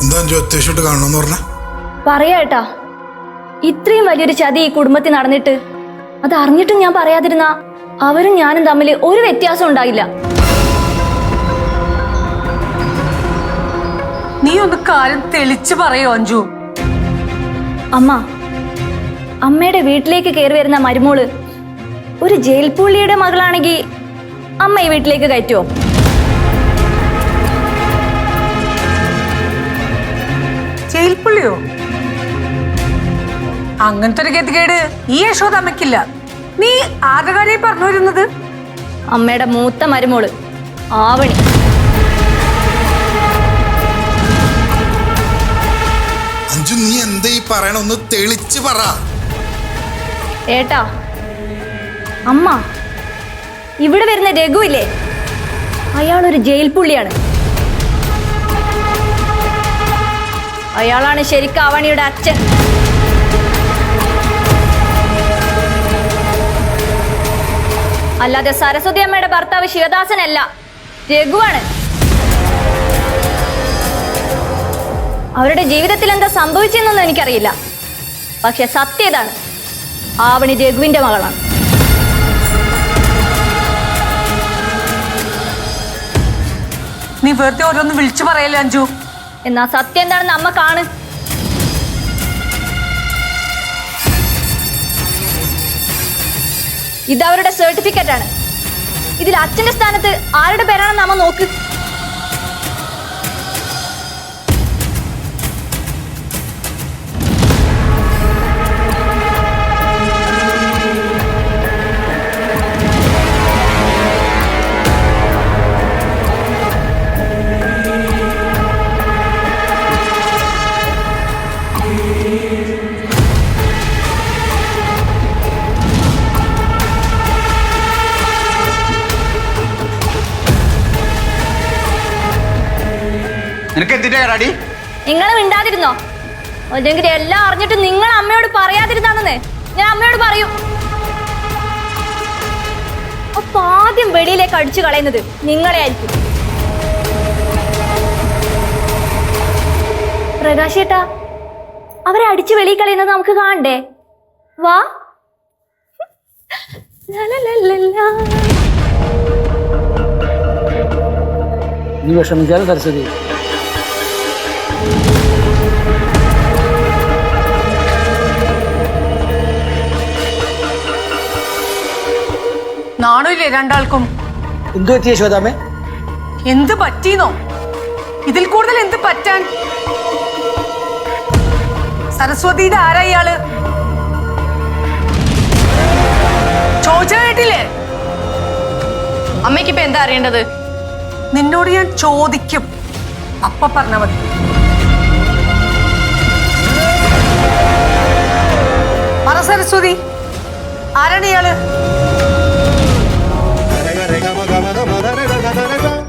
എന്താ അഞ്ചു അത്യാവശ്യമായിട്ട് കാണണമെന്ന് പറഞ്ഞ? പറയാട്ടാ ഇത്രയും വലിയൊരു ചതി ഈ കുടുംബത്തിൽ നടന്നിട്ട് അത് അറിഞ്ഞിട്ടും ഞാൻ പറയാതിരുന്ന അവരും ഞാനും തമ്മിൽ ഒരു വ്യത്യാസം ഉണ്ടാകില്ല നീ ഒന്ന് കാര്യം തെളിച്ച് പറയോ അഞ്ജു? അമ്മ അമ്മയുടെ വീട്ടിലേക്ക് കയറി വരുന്ന മരുമോൾ ഒരു ജയിൽ പുള്ളിയുടെ മകളാണെങ്കിൽ അമ്മ ഈ വീട്ടിലേക്ക് കയറ്റുമോ ജയിൽപ്പുള്ളിയോ അങ്ങനത്തെ ഒരു ഗതികേട് ഈ യശോദ അമ്മയ്ക്കില്ല. നീ ആരുടെ കാര്യം പറഞ്ഞു വരുന്നത്? അമ്മയുടെ മൂത്ത മരുമോൾ ആവണി. അഞ്ചു നീ എന്താ ഈ പറയണ? ഒന്ന് തെളിച്ച് പറ. ഏട്ടാ അമ്മ ഇവിടെ വരുന്ന രഘു ഇല്ലേ? അയാളൊരു ജയിൽ പുള്ളിയാണ് അയാളാണ് ശരിക്കും അവണിയുടെ അച്ഛൻ. അല്ലാതെ സരസ്വതി അമ്മയുടെ ഭർത്താവ് ശിവദാസനല്ല രഘുവാണ്. അവരുടെ ജീവിതത്തിൽ എന്താ സംഭവിച്ചെന്നൊന്നും എനിക്കറിയില്ല. പക്ഷെ സത്യം ഇതാണ് ആവണി രഘുവിന്റെ മകളാണ്. നീ വെറുതെ ഓരോന്ന് വിളിച്ചു പറയല്ലേ അഞ്ജു? എന്നാ സത്യം എന്താണെന്ന് അമ്മ കാണ്. ഇത് അവരുടെ സർട്ടിഫിക്കറ്റ് ആണ്. ഇതിൽ അച്ഛന്റെ സ്ഥാനത്ത് ആരുടെ പേരാണെന്ന് അമ്മ നോക്ക്. നിനക്ക് എന്തിന്റെ കടാടി നിങ്ങൾ മിണ്ടാതിരുന്നോ? അല്ലെങ്കിൽ എല്ലാം അറിഞ്ഞിട്ട് നിങ്ങൾ അമ്മയോട് പറയാതിരുന്നാന്നേ ഞാൻ അമ്മയോട് പറയും. അപ്പൊ ആദ്യം വെളിയിലേക്ക് അടിച്ചു കളയുന്നത് നിങ്ങളെ ആയിരിക്കും പ്രകാശേട്ടാ അവരെ അടിച്ചു വെളിയിൽ കളയുന്നത് നമുക്ക് കാണണ്ടേ? വാ. നീ വിഷമിക്കാതെ സരസ്വതി നാണമില്ലേ രണ്ടാൾക്കും? എന്തു പറ്റിയ യശോദാമേ എന്ത് പറ്റീന്നോ ഇതിൽ കൂടുതൽ എന്ത് പറ്റാൻ? സരസ്വതിയുടെ ആരാ ഇയാൾ? അമ്മയ്ക്കിപ്പ കേട്ടില്ലേ അമ്മയ്ക്ക് ഇപ്പൊ എന്താ അറിയേണ്ടത്? നിന്നോട് ഞാൻ ചോദിക്കും. അപ്പ പറഞ്ഞാ മതി. പറ സരസ്വതി. ആരാണ് ഇയാൾ?